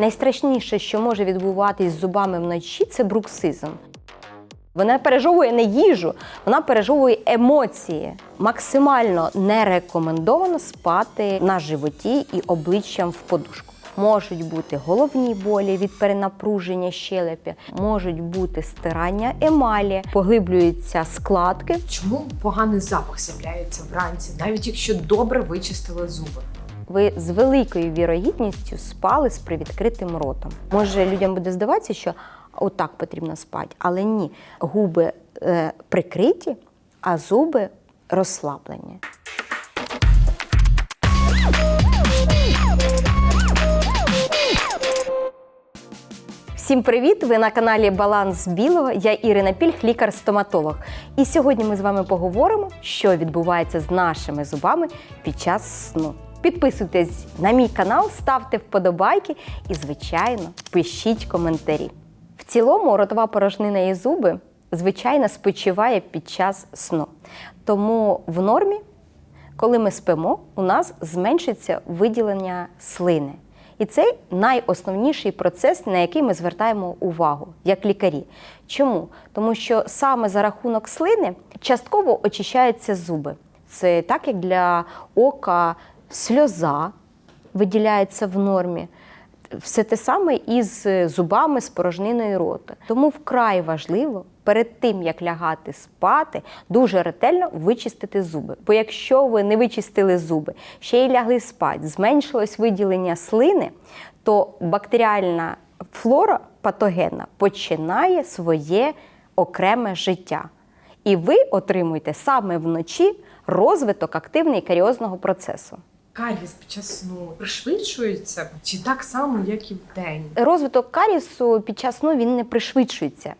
Найстрашніше, що може відбуватись з зубами вночі, це бруксизм. Вона пережовує не їжу, вона пережовує емоції. Максимально не рекомендовано спати на животі і обличчям в подушку. Можуть бути головні болі від перенапруження щелепі, можуть бути стирання емалі, поглиблюються складки. Чому поганий запах з'являється вранці, навіть якщо добре вичистили зуби? Ви з великою вірогідністю спали з привідкритим ротом. Може, людям буде здаватися, що отак потрібно спати, але ні, губи е, прикриті, а зуби розслаблені. Всім привіт! Ви на каналі Баланс Білого. Я Ірина Пільх, лікар-стоматолог. І сьогодні ми з вами поговоримо, що відбувається з нашими зубами під час сну. Підписуйтесь на мій канал, ставте вподобайки і, звичайно, пишіть коментарі. В цілому, ротова порожнина і зуби звичайно спочиває під час сну. Тому в нормі коли ми спимо, у нас зменшиться виділення слини. І це найосновніший процес, на який ми звертаємо увагу як лікарі. Чому? Тому що саме за рахунок слини частково очищаються зуби. Це так, як для ока сльоза виділяється в нормі. Все те саме і з зубами, з порожниною рота. Тому вкрай важливо перед тим, як лягати спати, дуже ретельно вичистити зуби. Бо якщо ви не вичистили зуби, ще й лягли спати, зменшилось виділення слини, то бактеріальна флора патогенна починає своє окреме життя. І ви отримуєте саме вночі розвиток активний каріозного процесу. Каріс під час сну пришвидшується чи так само, як і в день? Розвиток карісу під час сну він не пришвидшується.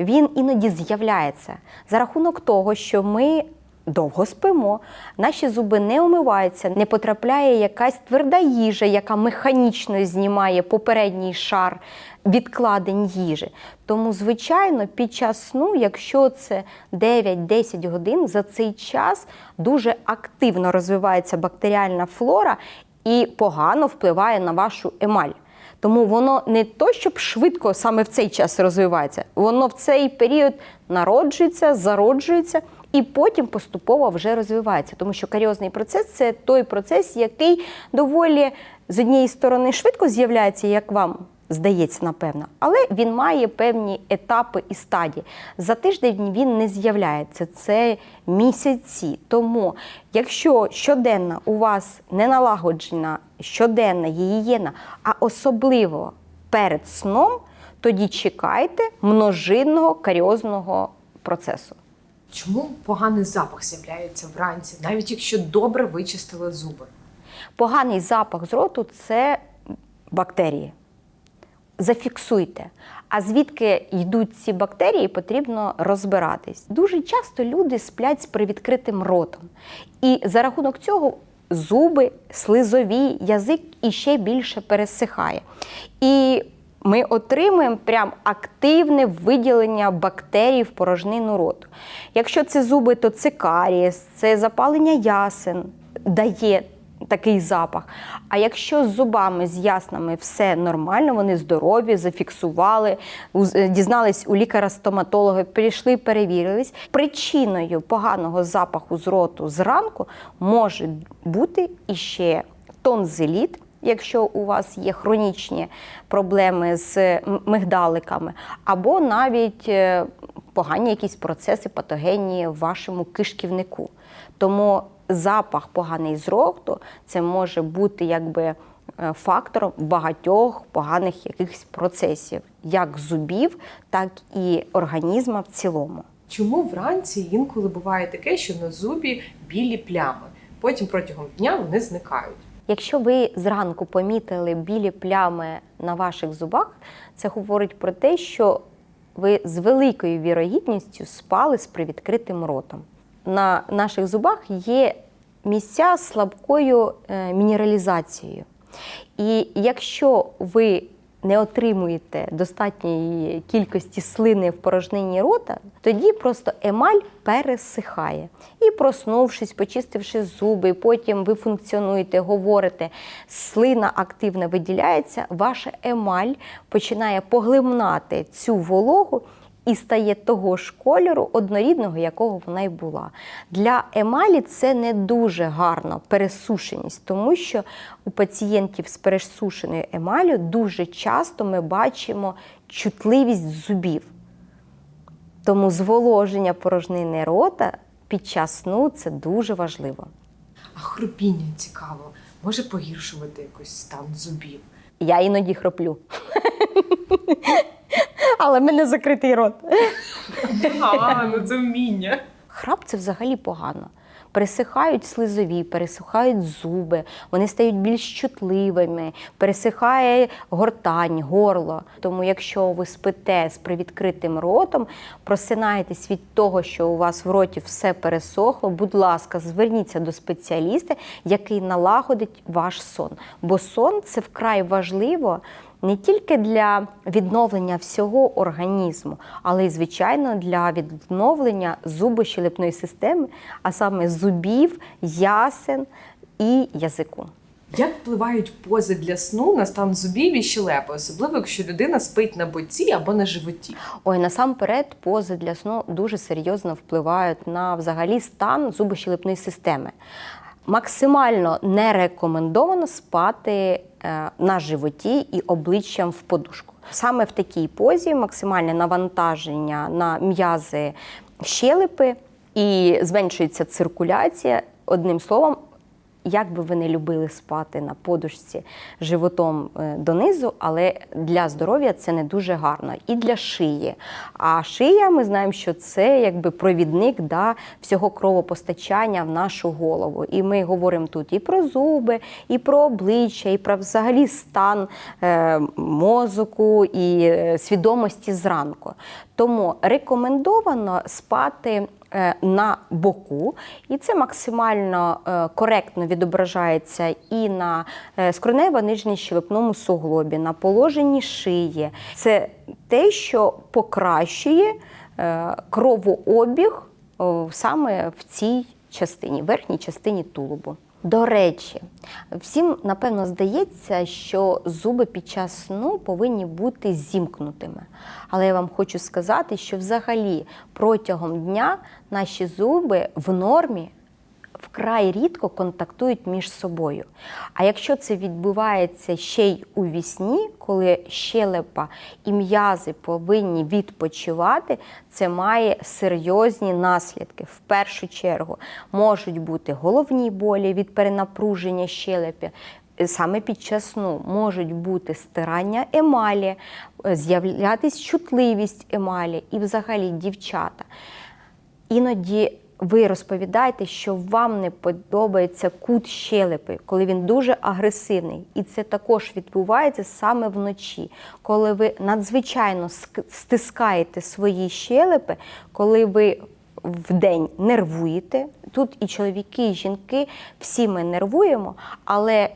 Він іноді з'являється за рахунок того, що ми довго спимо, наші зуби не омиваються, не потрапляє якась тверда їжа, яка механічно знімає попередній шар відкладень їжі. Тому, звичайно, під час сну, якщо це 9-10 годин, за цей час дуже активно розвивається бактеріальна флора і погано впливає на вашу емаль. Тому воно не то, щоб швидко саме в цей час розвивається, воно в цей період народжується, зароджується і потім поступово вже розвивається. Тому що каріозний процес це той процес, який доволі з однієї сторони швидко з'являється, як вам здається, напевно, але він має певні етапи і стадії. За тиждень він не з'являється, це місяці. Тому, якщо щоденно у вас не налагоджена щоденна гігієна, а особливо перед сном, тоді чекайте множинного каріозного процесу. Чому поганий запах з'являється вранці, навіть якщо добре вичистили зуби? Поганий запах з роту це бактерії. Зафіксуйте. А звідки йдуть ці бактерії, потрібно розбиратись. Дуже часто люди сплять з привідкритим ротом. І за рахунок цього зуби, слизові, язик іще більше пересихає. І ми отримуємо прям активне виділення бактерій в порожнину роту. Якщо це зуби, то це карієс, це запалення ясен дає такий запах. А якщо з зубами, з яснами все нормально, вони здорові, зафіксували, дізнались у лікаря-стоматолога, прийшли, перевірились. Причиною поганого запаху з роту зранку може бути іще тонзиліт, якщо у вас є хронічні проблеми з мигдаликами, або навіть е, погані якісь процеси патогенні в вашому кишківнику. Тому запах поганий з роту це може бути якби е, фактором багатьох поганих якихось процесів, як зубів, так і організму в цілому. Чому вранці інколи буває таке, що на зубі білі плями? Потім протягом дня вони зникають. Якщо ви зранку помітили білі плями на ваших зубах, це говорить про те, що ви з великою вірогідністю спали з привідкритим ротом. На наших зубах є місця з слабкою е, мінералізацією. І якщо ви не отримуєте достатньої кількості слини в порожнині рота, тоді просто емаль пересихає. І проснувшись, почистивши зуби, потім ви функціонуєте, говорите, слина активно виділяється, ваша емаль починає поглимнати цю вологу і стає того ж кольору однорідного, якого вона й була. Для емалі це не дуже гарна пересушеність, тому що у пацієнтів з пересушеною емаллю дуже часто ми бачимо чутливість зубів. Тому зволоження порожнини рота під час сну це дуже важливо. А хропіння цікаво, може погіршувати якось стан зубів. Я іноді хроплю. Але в мене закритий рот. А, ну це вміння. Храп це взагалі погано. Пересихають слизові, пересихають зуби, вони стають більш чутливими, пересихає гортань, горло. Тому, якщо ви спите з привідкритим ротом, просинаєтесь від того, що у вас в роті все пересохло, будь ласка, зверніться до спеціаліста, який налагодить ваш сон. Бо сон це вкрай важливо не тільки для відновлення всього організму, але й, звичайно, для відновлення зубощелепної системи, а саме зубів, ясен і язику. Як впливають пози для сну на стан зубів і щелепи, особливо якщо людина спить на боці або на животі? Ой, насамперед, пози для сну дуже серйозно впливають на взагалі стан зубощелепної системи. Максимально не рекомендовано спати е, на животі і обличчям в подушку. Саме в такій позі максимальне навантаження на м'язи щелепи і зменшується циркуляція. Одним словом, як би ви не любили спати на подушці животом е, донизу, але для здоров'я це не дуже гарно. І для шиї. А шия, ми знаємо, що це якби провідник да, всього кровопостачання в нашу голову. І ми говоримо тут і про зуби, і про обличчя, і про взагалі стан е, мозку і е, свідомості зранку. Тому рекомендовано спати на боку, і це максимально е, коректно відображається і на е, скронево-нижній щелепному суглобі, на положенні шиї. Це те, що покращує е, кровообіг саме в цій частині, верхній частині тулубу. До речі, всім напевно здається, що зуби під час сну повинні бути зімкнутими. Але я вам хочу сказати, що взагалі протягом дня наші зуби в нормі вкрай рідко контактують між собою. А якщо це відбувається ще й у вісні, коли щелепа і м'язи повинні відпочивати, це має серйозні наслідки. В першу чергу можуть бути головні болі від перенапруження щелепи. Саме під час сну можуть бути стирання емалі, е, з'являтись чутливість емалі і взагалі дівчата. Іноді ви розповідаєте, що вам не подобається кут щелепи, коли він дуже агресивний. І це також відбувається саме вночі, коли ви надзвичайно стискаєте свої щелепи, коли ви вдень нервуєте. Тут і чоловіки, і жінки, всі ми нервуємо, але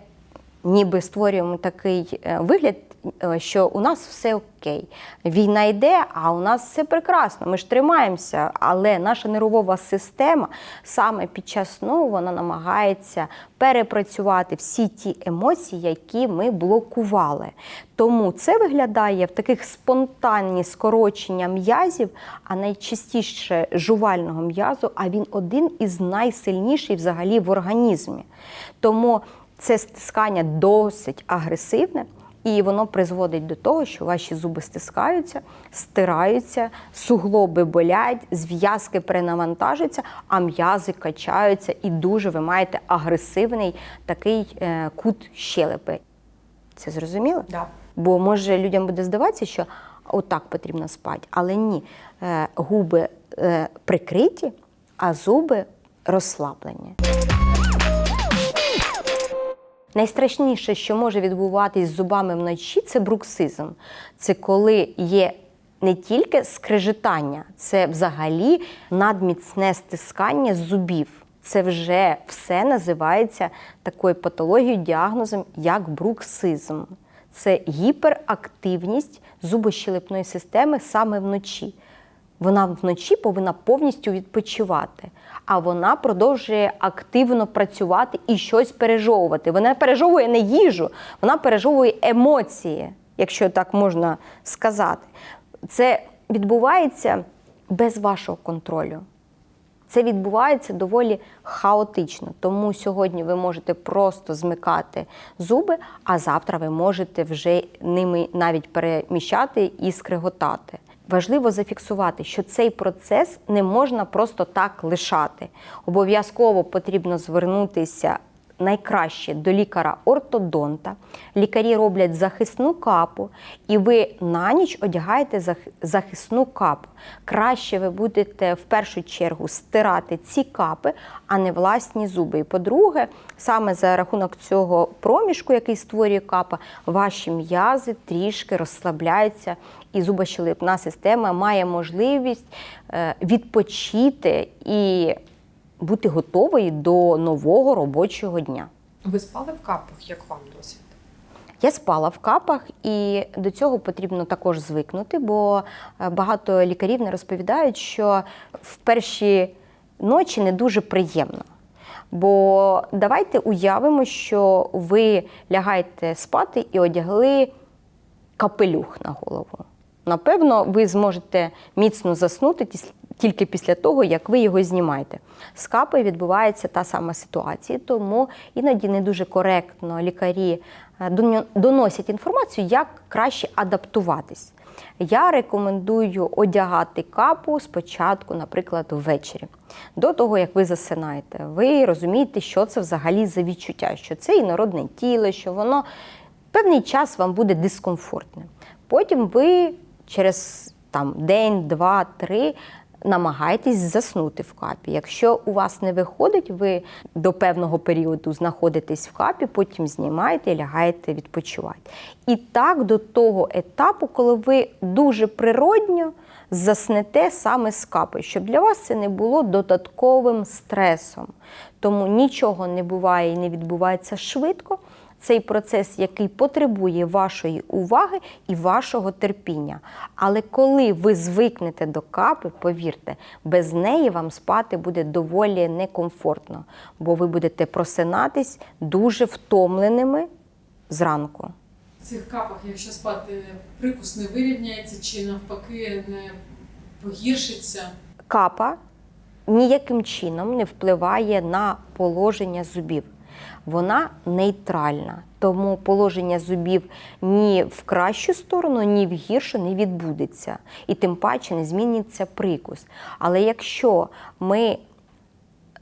ніби створюємо такий е, вигляд, що у нас все окей. Війна йде, а у нас все прекрасно. Ми ж тримаємося, але наша нервова система саме під час сну вона намагається перепрацювати всі ті емоції, які ми блокували. Тому це виглядає в таких спонтанні скорочення м'язів, а найчастіше жувального м'язу, а він один із найсильніших взагалі в організмі. Тому це стискання досить агресивне, і воно призводить до того, що ваші зуби стискаються, стираються, суглоби болять, зв'язки перенавантажуються, а м'язи качаються, і дуже ви маєте агресивний такий е, кут щелепи. Це зрозуміло? Да. Бо може людям буде здаватися, що отак потрібно спати, але ні, Е, губи е, прикриті, а зуби розслаблені. Найстрашніше, що може відбуватись з зубами вночі, це бруксизм. Це коли є не тільки скрежетання, це взагалі надміцне стискання зубів. Це вже все називається такою патологією, діагнозом, як бруксизм. це гіперактивність зубощелепної системи саме вночі. Вона вночі повинна повністю відпочивати, а вона продовжує активно працювати і щось пережовувати. Вона пережовує не їжу, вона пережовує емоції, якщо так можна сказати. Це відбувається без вашого контролю. Це відбувається доволі хаотично. Тому сьогодні ви можете просто змикати зуби, а завтра ви можете вже ними навіть переміщати і скриготати. Важливо зафіксувати, що цей процес не можна просто так лишати. Обов'язково потрібно звернутися найкраще до лікаря-ортодонта. Лікарі роблять захисну капу, і ви на ніч одягаєте зах- захисну капу. Краще ви будете в першу чергу стирати ці капи, а не власні зуби. І по-друге, саме за рахунок цього проміжку, який створює капа, ваші м'язи трішки розслабляються, і зубощелепна система має можливість е, відпочити і бути готовою до нового робочого дня. Ви спали в капах, як вам досвід? Я спала в капах, і до цього потрібно також звикнути, бо е, багато лікарів не розповідають, що в перші ночі не дуже приємно. Бо давайте уявимо, що ви лягаєте спати і одягли капелюх на голову. Напевно, ви зможете міцно заснути тільки після того, як ви його знімаєте. З капою відбувається та сама ситуація, тому іноді не дуже коректно лікарі е, доносять інформацію, як краще адаптуватись. Я рекомендую одягати капу спочатку, наприклад, ввечері. До того, як ви засинаєте, ви розумієте, що це взагалі за відчуття, що це інородне тіло, що воно певний час вам буде дискомфортне. Потім ви через там, день, два, три намагаєтесь заснути в капі. Якщо у вас не виходить, ви до певного періоду знаходитесь в капі, потім знімаєте і лягаєте відпочивати. І так до того етапу, коли ви дуже природньо заснете саме з капи, щоб для вас це не було додатковим стресом. Тому нічого не буває і не відбувається швидко. Цей процес, який потребує вашої уваги і вашого терпіння. Але коли ви звикнете до капи, повірте, без неї вам спати буде доволі некомфортно, бо ви будете просинатись дуже втомленими зранку. В цих капах, якщо спати, прикус не вирівняється чи навпаки не погіршиться. Капа ніяким чином не впливає на положення зубів. Вона нейтральна, тому положення зубів ні в кращу сторону, ні в гіршу не відбудеться. І тим паче не зміниться прикус. Але якщо ми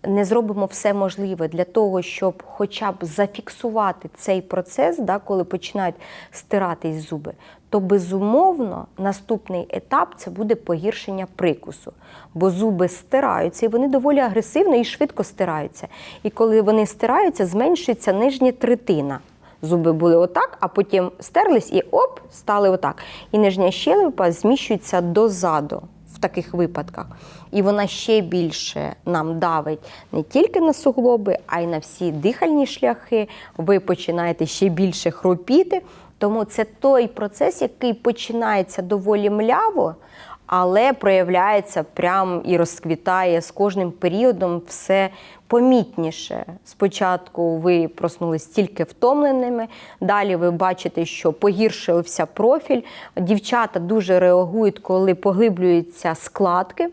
не зробимо все можливе для того, щоб хоча б зафіксувати цей процес, да, коли починають стиратись зуби, то безумовно наступний етап це буде погіршення прикусу. Бо зуби стираються, і вони доволі агресивно і швидко стираються. І коли вони стираються, зменшується нижня третина. Зуби були отак, а потім стерлись і оп, стали отак. І нижня щелепа зміщується дозаду в таких випадках. І вона ще більше нам давить не тільки на суглоби, а й на всі дихальні шляхи. Ви починаєте ще більше хропіти. Тому це той процес, який починається доволі мляво, але проявляється прям і розквітає з кожним періодом все помітніше. Спочатку ви проснулись тільки втомленими, далі ви бачите, що погіршився профіль. Дівчата дуже реагують, коли поглиблюються складки.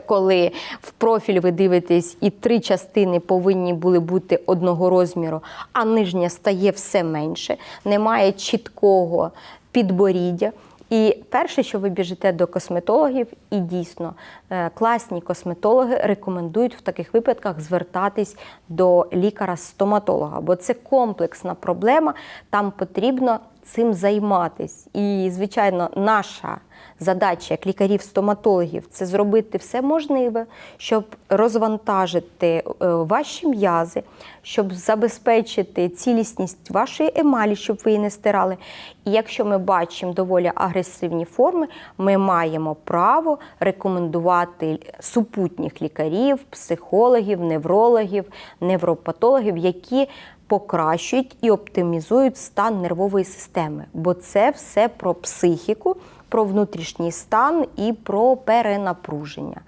Коли в профіль ви дивитесь, і три частини повинні були бути одного розміру, а нижня стає все менше, немає чіткого підборіддя. І перше, що ви біжите до косметологів, і дійсно е, класні косметологи рекомендують в таких випадках звертатись до лікаря-стоматолога, бо це комплексна проблема, там потрібно цим займатись. І, звичайно, наша задача як лікарів-стоматологів це зробити все можливе, щоб розвантажити е, ваші м'язи, щоб забезпечити цілісність вашої емалі, щоб ви її не стирали. І якщо ми бачимо доволі агресивні форми, ми маємо право рекомендувати супутніх лікарів, психологів, неврологів, невропатологів, які покращують і оптимізують стан нервової системи, бо це все про психіку, про внутрішній стан і про перенапруження.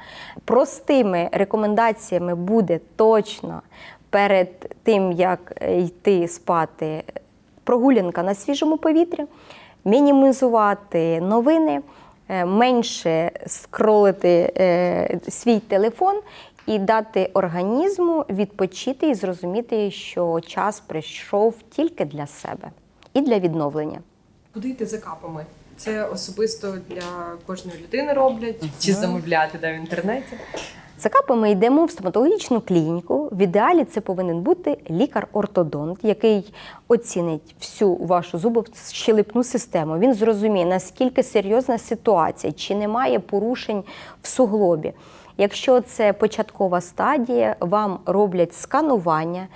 Простими рекомендаціями буде точно перед тим, як е, йти спати, прогулянка на свіжому повітрі, мінімізувати новини, е, менше скролити е, свій телефон і дати організму відпочити і зрозуміти, що час прийшов тільки для себе і для відновлення. Куди йти за капами? Це особисто для кожної людини роблять чи замовляти да, в інтернеті. За капами йдемо в стоматологічну клініку. В ідеалі це повинен бути лікар-ортодонт, який оцінить всю вашу зубощелепну систему. Він зрозуміє, наскільки серйозна ситуація, чи немає порушень в суглобі. Якщо це початкова стадія, вам роблять сканування,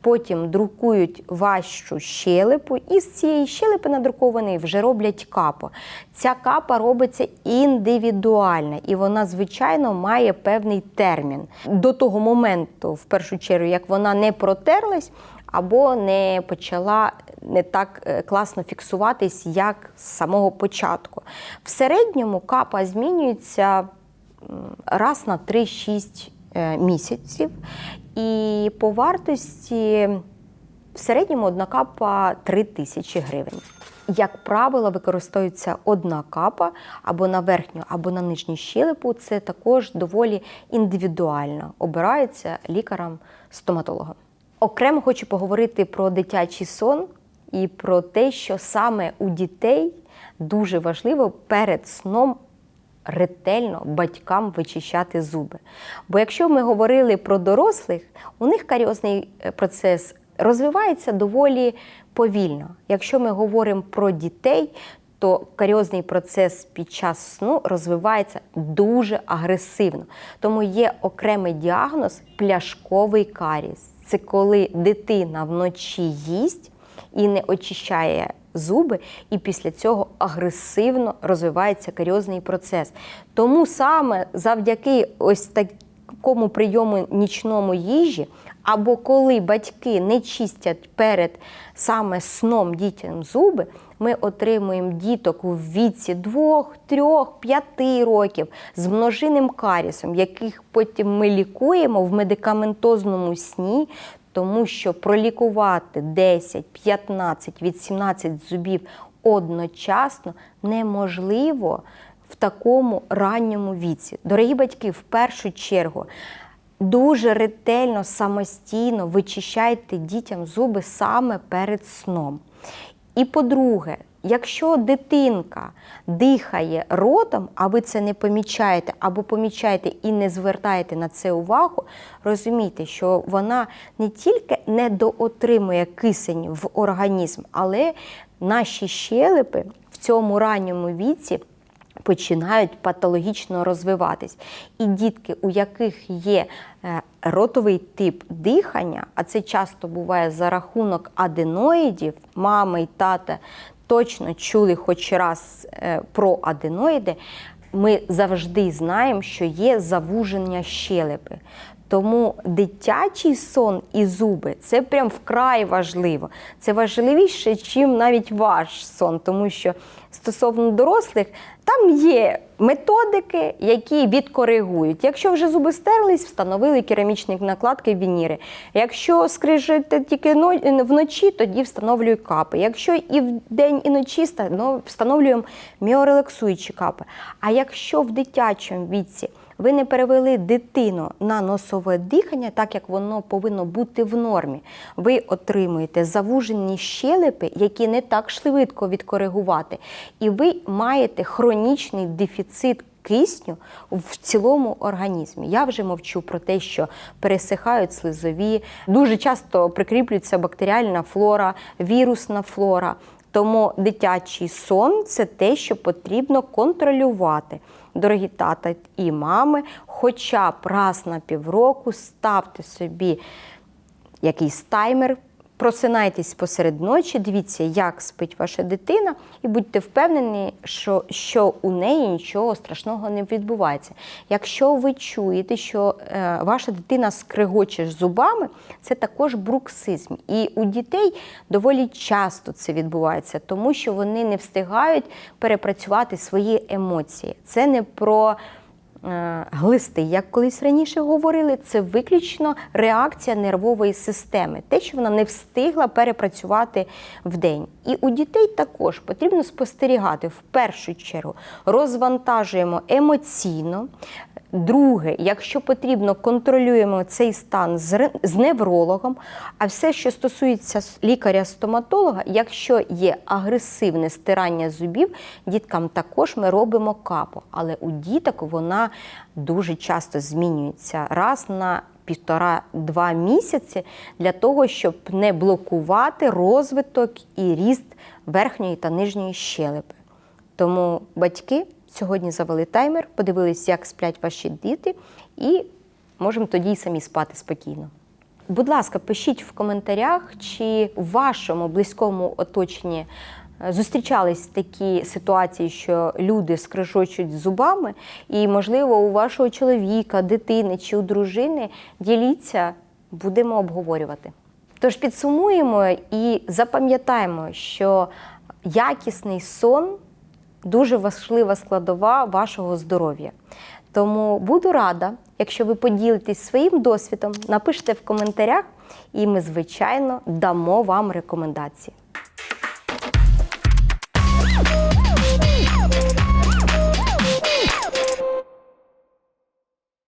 потім друкують вашу щелепу, і з цієї щелепи надрукованої вже роблять капо. Ця капа робиться індивідуальна, і вона, звичайно, має певний термін. До того моменту, в першу чергу, як вона не протерлась або не почала не так е, класно фіксуватись, як з самого початку. В середньому капа змінюється раз на 3-6 е, місяців. І по вартості в середньому одна капа 3 тисячі гривень. Як правило, використовується одна капа або на верхню, або на нижню щелепу. Це також доволі індивідуально обирається лікарем-стоматологом. Окремо хочу поговорити про дитячий сон і про те, що саме у дітей дуже важливо перед сном ретельно батькам вичищати зуби. Бо якщо ми говорили про дорослих, у них каріозний е, процес розвивається доволі повільно. Якщо ми говоримо про дітей, то каріозний процес під час сну розвивається дуже агресивно. Тому є окремий діагноз пляшковий каріс. Це коли дитина вночі їсть і не очищає зуби, і після цього агресивно розвивається каріозний процес. Тому саме завдяки ось такому прийому нічному їжі, або коли батьки не чистять перед саме сном дітям зуби, ми отримуємо діток у віці 2, 3, 5 років з множинним карісом, яких потім ми лікуємо в медикаментозному сні, тому що пролікувати 10, 15, від 17 зубів одночасно неможливо в такому ранньому віці. Дорогі батьки, в першу чергу. Дуже ретельно, самостійно вичищайте дітям зуби саме перед сном. І по-друге, якщо дитинка дихає ротом, а ви це не помічаєте, або помічаєте і не звертаєте на це увагу, розумійте, що вона не тільки не доотримує кисень в організм, але наші щелепи в цьому ранньому віці починають патологічно розвиватись. І дітки, у яких є е, ротовий тип дихання, а це часто буває за рахунок аденоїдів, мами й тата точно чули хоч раз е, про аденоїди, ми завжди знаємо, що є завуження щелепи. Тому дитячий сон і зуби це прям вкрай важливо. Це важливіше, ніж навіть ваш сон, тому що стосовно дорослих там є методики, які відкоригують. Якщо вже зуби стерлись, встановили керамічні накладки вініри. Якщо скрижите тільки вночі, тоді встановлюю капи. Якщо і вдень, і ночі встановлюємо міорелаксуючі капи. А якщо в дитячому віці ви не перевели дитину на носове дихання, так як воно повинно бути в нормі. Ви отримуєте завужені щелепи, які не так швидко відкоригувати, і ви маєте хронічний дефіцит. Кисню в цілому організмі. Я вже мовчу про те, що пересихають слизові, дуже часто прикріплюється бактеріальна флора, вірусна флора. Тому дитячий сон це те, що потрібно контролювати. Дорогі тата і мами, хоча б раз на півроку ставте собі якийсь таймер просинайтесь посеред ночі, дивіться, як спить ваша дитина, і будьте впевнені, що, що у неї нічого страшного не відбувається. Якщо ви чуєте, що е, ваша дитина скригоче зубами, це також бруксизм. І у дітей доволі часто це відбувається, тому що вони не встигають перепрацювати свої емоції. Це не про глисти, як колись раніше говорили, це виключно реакція нервової системи, те, що вона не встигла перепрацювати в день. І у дітей також потрібно спостерігати в першу чергу, розвантажуємо емоційно. Друге, якщо потрібно, контролюємо цей стан з неврологом. А все, що стосується лікаря-стоматолога, якщо є агресивне стирання зубів, діткам також ми робимо капо. Але у діток вона дуже часто змінюється раз на півтора-два місяці для того, щоб не блокувати розвиток і ріст верхньої та нижньої щелепи. Тому батьки сьогодні завели таймер, подивились, як сплять ваші діти, і можемо тоді й самі спати спокійно. Будь ласка, пишіть в коментарях, чи в вашому близькому оточенні зустрічались такі ситуації, що люди скрижочуть зубами, і, можливо, у вашого чоловіка, дитини чи у дружини діліться, будемо обговорювати. Тож підсумуємо і запам'ятаємо, що якісний сон дуже важлива складова вашого здоров'я. Тому буду рада, якщо ви поділитесь своїм досвідом, напишіть в коментарях, і ми, звичайно, дамо вам рекомендації.